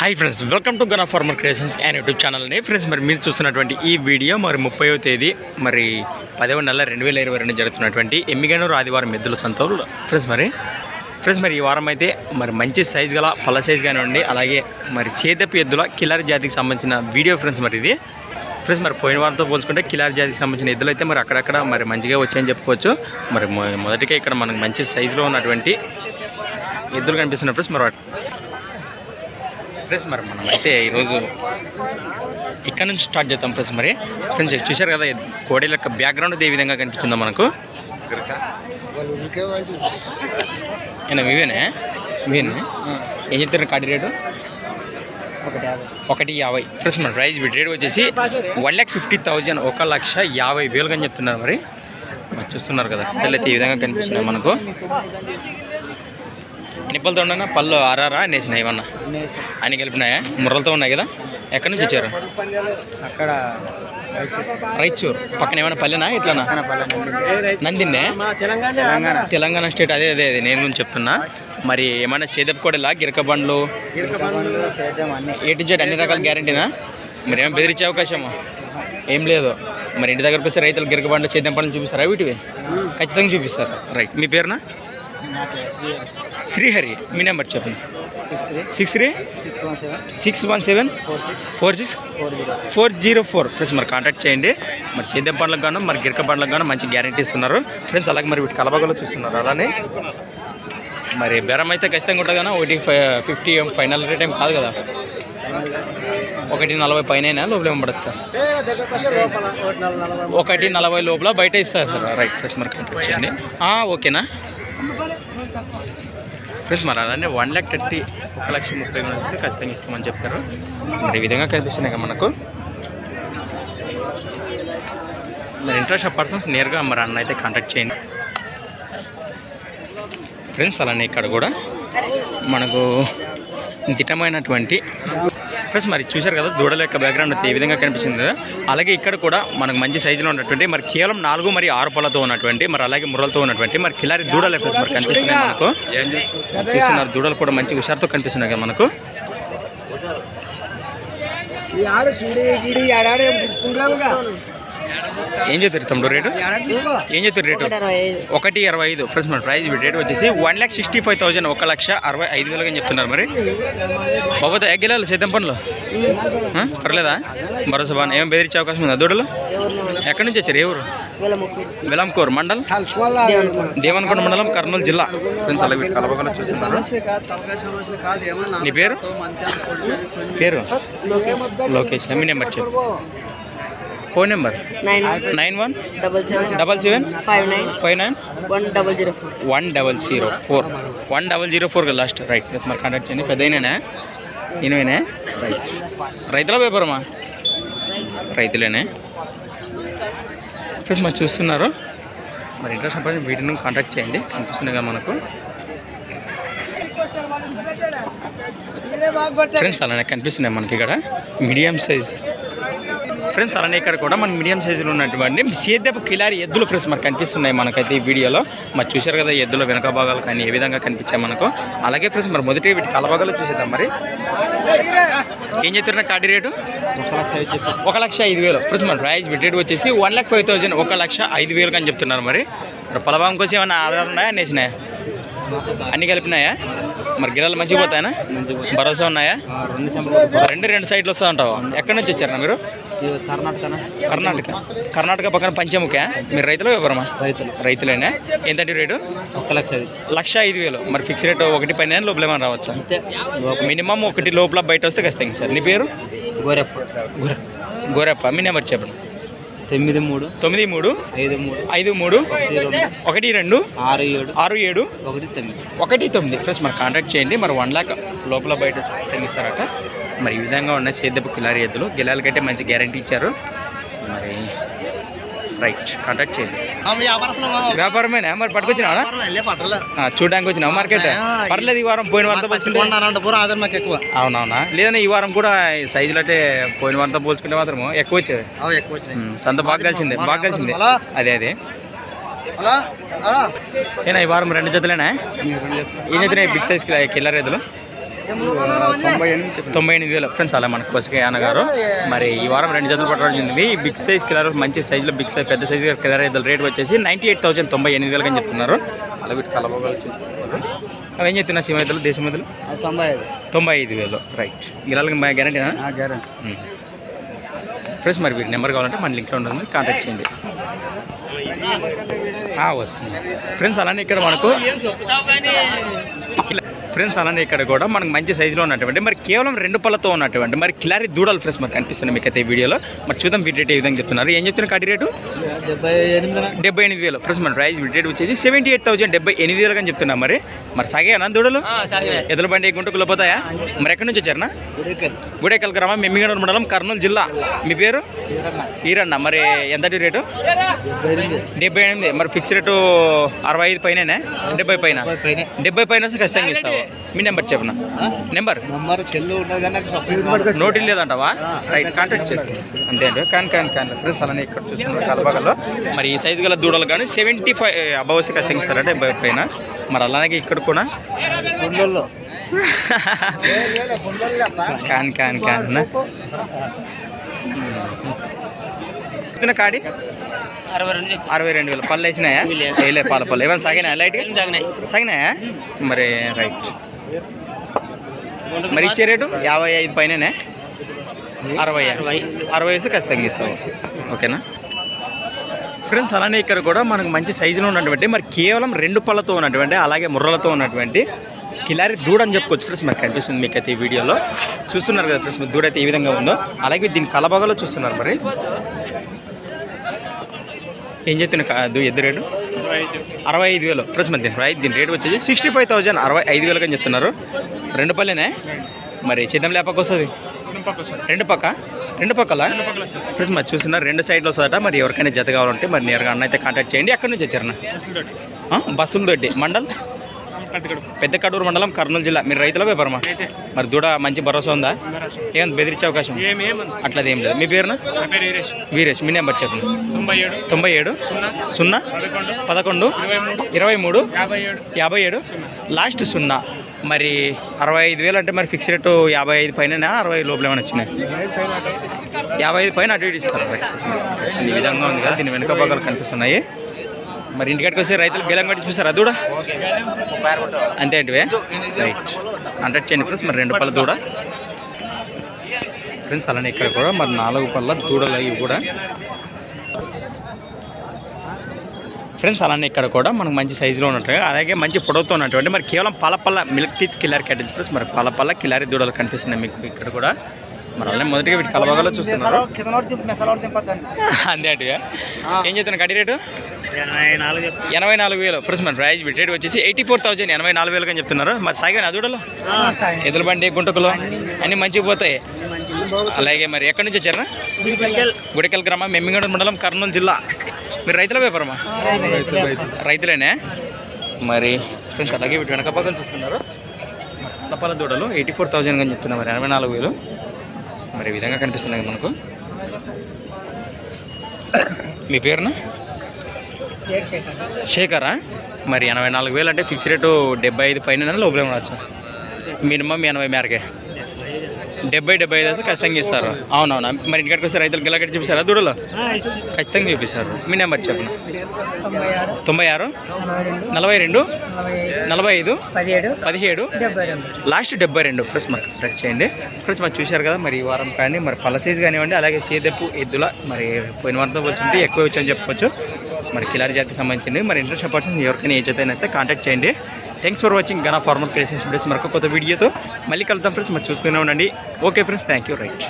Hi friends welcome to gun farmer creations and YouTube ఛానల్ని friends మరి మీరు చూస్తున్నటువంటి ఈ వీడియో మరి ముప్పైవ తేదీ మరి పదవ నెల రెండు వేల ఇరవై రెండు జరుగుతున్నటువంటి ఎమ్మిగనూరు ఆదివారం ఎద్దుల సంతోలు. ఫ్రెండ్స్ మరి ఫ్రెండ్స్ మరి ఈ వారం అయితే మరి మంచి సైజ్ గల పళ్ళ సైజ్ కానివ్వండి అలాగే మరి చేతపు ఎద్దుల కిలారి జాతికి సంబంధించిన వీడియో ఫ్రెండ్స్ మరి ఇది. ఫ్రెండ్స్ మరి పోయిన వారంతో పోల్చుకుంటే కిలారి జాతికి సంబంధించిన ఎద్దులు అయితే మరి అక్కడక్కడ మరి మంచిగా వచ్చాయని చెప్పుకోవచ్చు. మరి మొ- మొదటిగా ఇక్కడ మనకు మంచి సైజులో ఉన్నటువంటి ఎద్దులు కనిపిస్తున్నాయి ఫ్రెండ్స్ మరి ఫ్రెండ్స్ మరి మనం అయితే ఈరోజు ఇక్కడ నుంచి స్టార్ట్ చేద్దాం ఫ్రెండ్స్ మరి. ఫ్రెండ్స్ చూశారు కదా కోడేల యొక్క బ్యాక్గ్రౌండ్ ఏ విధంగా కనిపించిందో మనకు. ఏనా మీవేనే? మీవేనే? ఏం చెప్తారు కాడి రేటు? ఒకటి యాభై. ఫ్రెండ్స్ మన ప్రైస్ రేట్ వచ్చేసి వన్ ల్యాక్ ఫిఫ్టీ థౌజండ్ ఒక లక్ష యాభై వేలుగా అని చెప్తున్నారు మరి. మరి చూస్తున్నారు కదా పిల్లలు అయితే ఈ విధంగా కనిపిస్తున్నాయి మనకు. ఎన్ని పళ్ళతో ఉన్నా పళ్ళు ఆరారా? అనేసినాయి ఏమన్నా? అన్ని కలిపినాయా? ముర్రలతో ఉన్నాయి కదా? ఎక్కడి నుంచి వచ్చారు? అక్కడ రైచూర్ పక్కన ఏమైనా పల్లెనా? ఇట్లానా? నందిన్నే? తెలంగాణ తెలంగాణ. స్టేట్. అదే అదే అదే. నేను గురించి చెప్తున్నా. మరి ఏమైనా చేదపు కోడలా గిరక బండ్లు సేద్యం అన్ని. ఏ టు జెడ్ అన్ని రకాల గ్యారంటీనా? మరి ఏమైనా బెదిరించే అవకాశమా? ఏం లేదు. మరి ఇంటి దగ్గరకు వస్తే రైతులు గిరక బండ్లు చేద్దాం పనులు చూపిస్తారా వీటివి? ఖచ్చితంగా చూపిస్తారు. రైట్. మీ పేరునా? శ్రీహరి మీ నెంబర్ చెప్పండి. Six three? Six one seven? Four six? Four zero four. Friends మరి కాంటాక్ట్ చేయండి. మరి సేద్యం పండ్లకు గాను మరి గిరక పండ్లకు గాను మంచి గ్యారంటీస్ ఉన్నారు ఫ్రెండ్స్ అలాగే మరి వీటి కలబగలో చూస్తున్నారు. అలానే మరి బెరం అయితే ఖచ్చితంగా ఉంటుంది కదా. ఒకటి ఫిఫ్టీ ఫైనల్ రేట్ ఏం కాదు కదా. ఒకటి నలభై పైన లోపల ఇవ్వబడచ్చా ఒకటి నలభై లోపల బయట ఇస్తారు రైట్ ఫ్రెండ్స్ మరి కాంటాక్ట్ చేయండి. ఓకేనా? ఫ్రెండ్స్ మరి అలానే వన్ ల్యాక్ థర్టీ ఒక లక్ష ముప్పై వేలు వస్తే ఖచ్చితంగా ఇస్తామని చెప్తారు. మరి ఈ విధంగా కనిపిస్తున్నాయి కదా మనకు. మరి ఇంట్రెస్ట్ ఆఫ్ పర్సన్స్ నేరుగా మరి అన్న అయితే కాంటాక్ట్ చేయండి. ఫ్రెండ్స్ అలానే ఇక్కడ కూడా మనకు దిటమైనటువంటి ఫ్రెండ్స్ మరి చూశారు కదా దూడల యొక్క బ్యాక్గ్రౌండ్ అయితే ఏ విధంగా కనిపిస్తుంది. అలాగే ఇక్కడ కూడా మనకు మంచి సైజులో ఉన్నటువంటి మరి కేవలం నాలుగు మరి ఆరు పళ్ళతో ఉన్నటువంటి మరి అలాగే ముర్రలతో ఉన్నటువంటి మరి కిలారి దూడలే ఫ్రెండ్స్ మరి కనిపిస్తున్నాయి మనకు. చూస్తున్నారు దూడలు కూడా మంచి హుషారుతో కనిపిస్తున్నాయి కదా మనకు. ఆడు చూడి గిడి ఆడాడే ఏం చెప్తారు తమ్ముడు రేటు? ఏం చెప్తారు రేటు? ఒకటి అరవై ఐదు. ఫ్రెండ్స్ మన ప్రైజ్ రేట్ వచ్చేసి one lakh sixty five thousand ఒక లక్ష అరవై ఐదు వేలుగా అని చెప్తున్నారు మరి. బాబోతే ఎగ్గెలాలి సైతం పనులు. పర్లేదా? భరోసా బాగా ఏం బెదిరించే అవకాశం ఉందా? దూడలు? ఎక్కడి నుంచి వచ్చారు? ఏ ఊరు? వెలంకూర్ మండల్? దేవనకొండ మండలం కర్నూలు జిల్లా. ఫ్రెండ్స్ అలా వీటి చూస్తున్నారు. నీ పేరు? పేరు? లోకేష్. మీ నెంబర్ చెప్పు. Phone number? Nine nine one? Double seven double seven? Five nine five nine? One double zero four. One double zero four. One double zero four last right friends మరి కాంటాక్ట్ చేయండి. పెద్ద అయినా ఈయనవేనా రైట్ రైతుల వ్యాపారమా రైతులేనే? Friends మరి చూస్తున్నారు. మరి interest సంపాదించి వీటిని కాంటాక్ట్ చేయండి. కనిపిస్తుంది కదా మనకు. ఫ్రెండ్స్ అలానే కనిపిస్తున్నాయి మనకి ఇక్కడ. మీడియం సైజ్ ఫ్రెండ్స్ అలానే ఇక్కడ కూడా మన మీడియం సైజులో ఉన్నటువంటి సేద్యపు కిలారి ఎద్దులు ఫ్రెండ్స్ మనకు కనిపిస్తున్నాయి మనకైతే ఈ వీడియోలో. మరి చూశారు కదా ఎద్దుల వెనక భాగాలు కానీ ఏ విధంగా కనిపించాయి మనకు. అలాగే ఫ్రెండ్స్ మరి మొదటి వీటి కలభాగాలు చూసేద్దాం మరి. ఏం చెప్తున్నా కాడి రేటు? ఒక లక్ష ఐదు వేలు. ఫ్రెండ్స్ మన ప్రైజ్ రేట్ వచ్చేసి వన్ లాక్ ఫైవ్ థౌసండ్ ఒక లక్ష ఐదు వేలు అని చెప్తున్నారు మరి. మరి పొలభాగం కోసం ఏమైనా ఆధారం ఉన్నాయా నేసినాయా అన్ని కలిపినాయా? మరి గిరాలు మంచిగా పోతాయనా? భరోసా ఉన్నాయా? రెండు రెండు సైడ్లు వస్తా ఉంటావు ఎక్కడి నుంచి వచ్చారా మీరు? కర్ణాటకనా కర్ణాటక. కర్ణాటక పక్కన పంచముఖ. మీరు రైతులు వ్యాపారమా? రైతులు. రైతులేనా? ఎంతండి రేటు? ఒక్క లక్ష లక్ష ఐదు వేలు. మరి ఫిక్స్ రేట్ ఒకటి పైన లోపల ఏమైనా రావచ్చా? మినిమం ఒకటి లోపల బయట వస్తే ఖచ్చితంగా సార్. నీ పేరు? గోరెప్ప. గోర గోరప్ప. మీ నెంబర్ చెప్పండి. తొమ్మిది మూడు. తొమ్మిది మూడు. ఐదు మూడు. ఐదు మూడు. ఒకటి రెండు. ఆరు ఏడు. ఆరు ఏడు. ఒకటి తొమ్మిది. ఒకటి తొమ్మిది. ఫ్రెండ్స్ మరి కాంటాక్ట్ చేయండి. మరి వన్ లాక్ లోపల బయట తెగిస్తారట మరి ఈ విధంగా ఉన్న సేద్యపు కిలారి ఎద్దులు. గిలాలకైతే మంచి గ్యారంటీ ఇచ్చారు. రైట్ కాంటాక్ట్ చేయండి. వ్యాపారమేనా? మరి పట్టుకొచ్చినావా? చూడడానికి వచ్చినావు? మార్కెట్? పర్లేదు ఈ వారం పోయిన వారంతో పోల్చుకుంటే ఎక్కువ. అవునవునా? లేదన్నా ఈ వారం కూడా సైజులు అంటే పోయిన వారంతో పోల్చుకుంటే మాత్రం ఎక్కువ వచ్చేది. సంత బాగా కలిసిందే బాగా కలిసిందే? అదే అదే. ఏనా ఈ వారం రెండు జతలేనా? ఏం జతనే బిగ్ సైజ్ కిల్లర్ ఎద్దులు తొంభై ఎనిమిది చెప్పండి. తొంభై ఎనిమిది వేలు. ఫ్రెండ్స్ అలా మన కోసకే అన్నగారు మరి ఈ వారం రెండు జతలు పట్టడం జరిగింది. ఈ బిగ్ సైజ్ కిలర్ మంచి సైజులో బిగ్ సైజ్ పెద్ద సైజ్ కిలర్ ఇద్దరు రేట్ వచ్చేసి నైంటీ ఎయిట్ థౌసండ్ తొంభై ఎనిమిది వేలు అని చెప్తున్నారు. అలా వీటి కలబోగలు అవి ఏం చెప్తున్నా సీమైతులు దేశమైతులు తొంభై ఐదు. తొంభై ఐదు వేలు. రైట్ గిరాలకి గ్యారంటీనా గ్యారెంటీ ఫ్రెండ్స్ మరి వీరి నెంబర్ కావాలంటే మన లింక్లో ఉంటుంది. కాంటాక్ట్ చేయండి. వస్తుంది. ఫ్రెండ్స్ అలానే ఇక్కడ మనకు ఫ్రెండ్స్ అలానే ఇక్కడ కూడా మనకు మంచి సైజులో ఉన్నటువంటి మరి కేవలం రెండు పళ్ళతో ఉన్నటువంటి మరి కిలారి దూడలు ఫ్రెండ్స్ మనకు కనిపిస్తుంది మీకు అయితే ఈ వీడియోలో. మరి చూద్దాం వీటి రేట్ ఏ విధంగా చెప్తున్నారు. ఏం చెప్తున్నారు కడి రేటు? డెబ్బై ఎనిమిది డెబ్బై ఎనిమిది వేలు. ఫ్రెండ్స్ మన ప్రైస్ వీటి రేట్ వచ్చేసి సెవెంటీ ఎయిట్ థౌసండ్ డెబ్బై ఎనిమిది వేలు అని చెప్తున్నా మరి. మరి సాగేనా దూడలు? ఎదుల బండి గుంటకులు పోతాయా మరి ఎక్కడి నుంచి వచ్చారనా గుడేకల్. గ్రామం మెమ్మిగనూరు మండలం కర్నూలు జిల్లా. మీ పేరు? ఈరన్న. మరి ఎంత రేటు? డెబ్బై ఎనిమిది. మరి ఫిక్స్ రేటు అరవై ఐదు పైన. డెబ్బై పైన. డెబ్బై పైన వస్తే ఖచ్చితంగా ఇస్తావు? మీ నెంబర్ చెప్పనా? నెంబర్? నోటీ లేదంటావా? రైట్ కాంటాక్ట్ చేయండి అంతే అండి కాన్ కాన్ కాన్ ఫ్రెండ్స్ అలానే ఇక్కడ చూస్తున్నారు కలబగల్లో మరి ఈ సైజు గల దూడలు కానీ సెవెంటీ ఫైవ్ అబవ్ వస్తే ఖచ్చితంగా ఇస్తారంటే డెబ్బై పైన? మరి అలాగే ఇక్కడ కూడా? కాన్ కాన్ కాన్ ఇతను కాడి? అరవై రెండు అరవై రెండు వేలు. పళ్ళు వేసినాయా? వేయలే పాల పళ్ళు. ఏమైనా సాగినాయా లైట్గా సాగినాయి. మరి రైట్. మరి ఇచ్చే రేటు? యాభై ఐదు పైననే? అరవై. అరవై. అరవై వేసి ఖచ్చితంగా ఇస్తావు ఓకేనా? ఫ్రెండ్స్ అలానే ఇక్కడ కూడా మనకు మంచి సైజులో ఉన్నటువంటి మరి కేవలం రెండు పళ్ళతో ఉన్నటువంటి అలాగే ముర్రలతో ఉన్నటువంటి కిలారి దూడ అని చెప్పుకోవచ్చు ఫ్రెండ్స్. మనకు కనిపిస్తుంది మీకు అయితే ఈ వీడియోలో. చూస్తున్నారు కదా ఫ్రెండ్స్ మీరు దూడ అయితే ఏ విధంగా ఉందో. అలాగే దీని కలబాగలో చూస్తున్నారు మరి. ఏం చెప్తున్నా ఎద్దు రేటు? అరవై ఐదు వేలు. ఫ్రెండ్స్ మరి దీని ప్రైస్ దీని రేట్ వచ్చేసి సిక్స్టీ ఫైవ్ థౌజండ్ అరవై ఐదు వేలుగా అని చెప్తున్నారు. రెండు పల్లెనే మరి సిద్ధం లేపక వస్తుంది. రెండు పక్క? రెండు పక్కల? ఫ్రెండ్స్ మరి చూస్తున్నారు రెండు సైడ్లో వస్తుందట. మరి ఎవరికైనా జత కావాలంటే మరి నేరుగా అన్న అయితే కాంటాక్ట్ చేయండి. ఎక్కడి నుంచి వచ్చారన్న? బస్సుల దొడ్డి మండల్? పెద్ద కడూరు మండలం కర్నూలు జిల్లా. మీరు రైతుల వ్యాపారమా? మరి దూడ మంచి భరోసా ఉందా? ఏమైనా బెదిరించే అవకాశం అట్లా ఏం లేదు. మీ పేరున? వీరేష్. మీ నెంబర్ చెప్పండి. తొంభై ఏడు సున్నా. పదకొండు. ఇరవై మూడు. యాభై ఏడు లాస్ట్ సున్నా. మరి అరవై ఐదు వేలు అంటే మరి ఫిక్స్ రేటు యాభై ఐదు పైన అరవై లోపల ఏమైనా వచ్చినాయి? యాభై ఐదు పైన అటు ఇటు ఇస్తారు. ఈ విధంగా ఉంది కదా దీని వెనుక భాగాలు కనిపిస్తున్నాయి. మరి ఇంటికాడికి వస్తే రైతులు గెలం కట్టిస్తారు దూడ? అంతే అంటివే రైట్ కాంటాక్ట్ చేయండి ఫ్రెండ్స్ మరి రెండు పళ్ళ దూడ. ఫ్రెండ్స్ అలానే ఇక్కడ కూడా మరి నాలుగు పళ్ళ దూడలు అవి కూడా. ఫ్రెండ్స్ అలానే ఇక్కడ కూడా మనకు మంచి సైజులో ఉన్నట్టు అలాగే మంచి పొడవుతో ఉన్నటువంటి మరి కేవలం పలపల్ల milk teeth Khillar cattle friends మరి పలపల్ల కిలారి దూడలు కనిపిస్తున్నాయి మీకు ఇక్కడ కూడా. మరి అలానే మొదటిగా వీటి కలబాగాలో చూస్తున్నారు. అంతే అటుగా ఏం చెప్తున్నా కడి రేటు? ఎనభై నాలుగు వేలు. ఫ్రెండ్స్ మన ప్రైస్ వీటి రేట్ వచ్చేసి ఎయిటీ ఫోర్ థౌసండ్ ఎనభై నాలుగు వేలు అని చెప్తున్నారు. మరి సాగే దూడలు ఎదురు బండి గుంటకులు అన్నీ మంచిగా పోతాయి. అలాగే మరి ఎక్కడి నుంచి వచ్చారా? గుడికల్ గ్రామం మెమ్మిగడ మండలం కర్నూలు జిల్లా. మీరు రైతుల వ్యాపారమా? రైతులేనే? మరి ఫ్రెండ్స్ అలాగే వీటి వెనక పక్కన చూస్తున్నారు. తపాల దూడలు ఎయిటీ ఫోర్ థౌజండ్ అని చెప్తున్నారు. మరి ఎనభై నాలుగు వేలు. మరి ఈ విధంగా కనిపిస్తున్నాయి మనకు. మీ పేరున? శేఖరా? మరి ఎనభై నాలుగు వేలు అంటే ఫిక్స్ రేటు డెబ్బై ఐదు పైన లోపలే ఉండొచ్చు? మినిమం ఎనభై మేరకే. డెబ్బై డెబ్బై ఐదు అయితే ఖచ్చితంగా ఇస్తారు. అవునవునా? మరి ఇంటికాడికి వస్తే రైతులు గిల్లకట్టి చూపిస్తారా? దూడలో? ఖచ్చితంగా చూపిస్తారు. మీ నెంబర్ చెప్పండి. తొంభై ఆరు? నలభై రెండు? నలభై ఐదు? పదిహేడు? లాస్ట్ డెబ్బై రెండు. ఫ్రెష్ మాకు ట్రెక్ చేయండి. ఫ్రెష్ మరి చూశారు కదా మరి ఈ వారం కానీ మరి పళ్ళ సైజ్ కానివ్వండి అలాగే సేదెప్పు ఎద్దుల మరి పోయిన వారంతో వచ్చింటే ఎక్కువ వచ్చని చెప్పుకోవచ్చు మరి కిలారి జాతికి సంబంధించింది. మరి ఇంట్రెస్ట్ పర్సన్స్ ఎవరికైనా ఏ చేత వస్తే కాంటాక్ట్ చేయండి. Thanks for watching Gana formal creations videos మరొక కొత్త వీడియోతో మళ్ళీ కలుద్దాం ఫ్రెండ్స్ మరి చూస్తూనే ఉండండి. Okay friends thank you right